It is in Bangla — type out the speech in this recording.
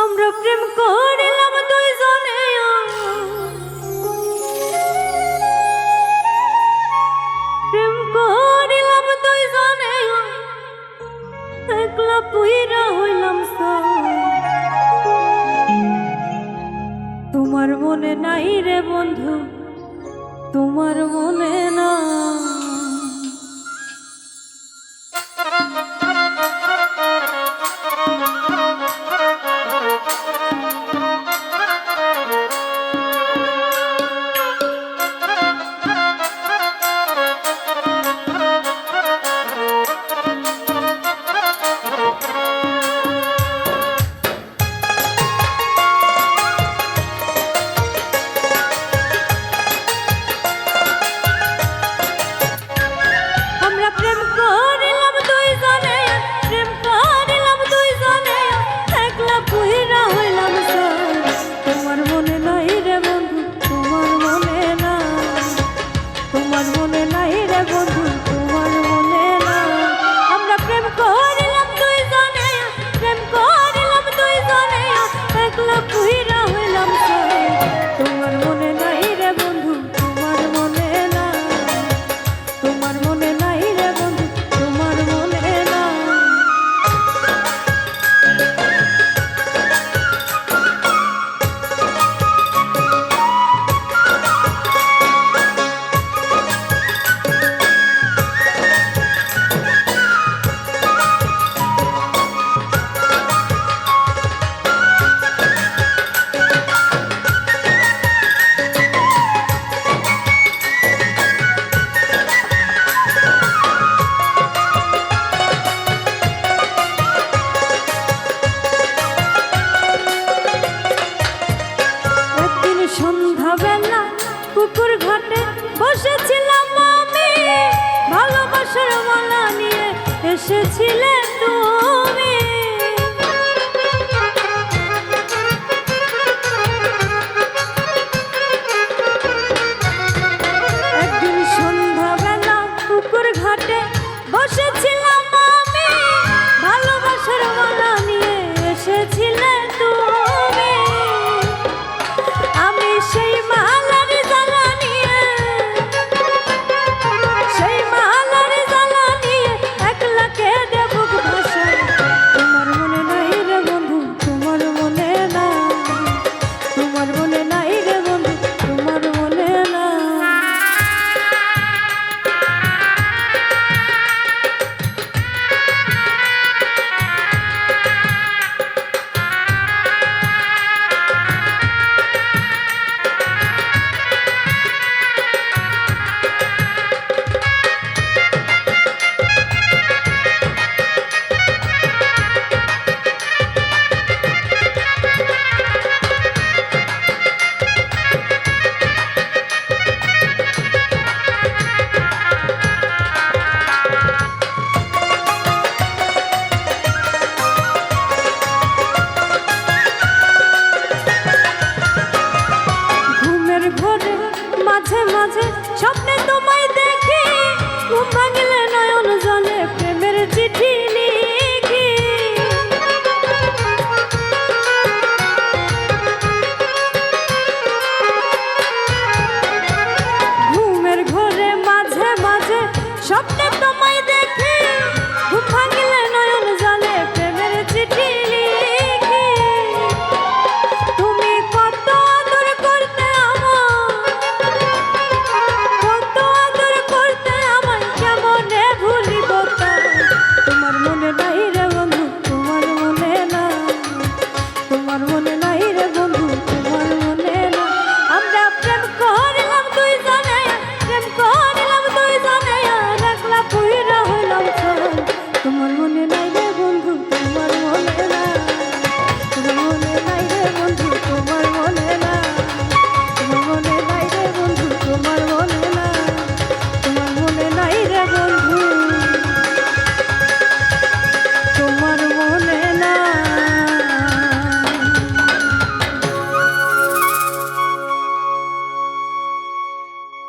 আমরা প্রেম করিলাম দুইজনে। প্রেম করিলাম দুইজনে। একলা পুইরা হইলাম তোমার মনে নাই রে বন্ধু, তোমার মনে ঘটে বসেছিল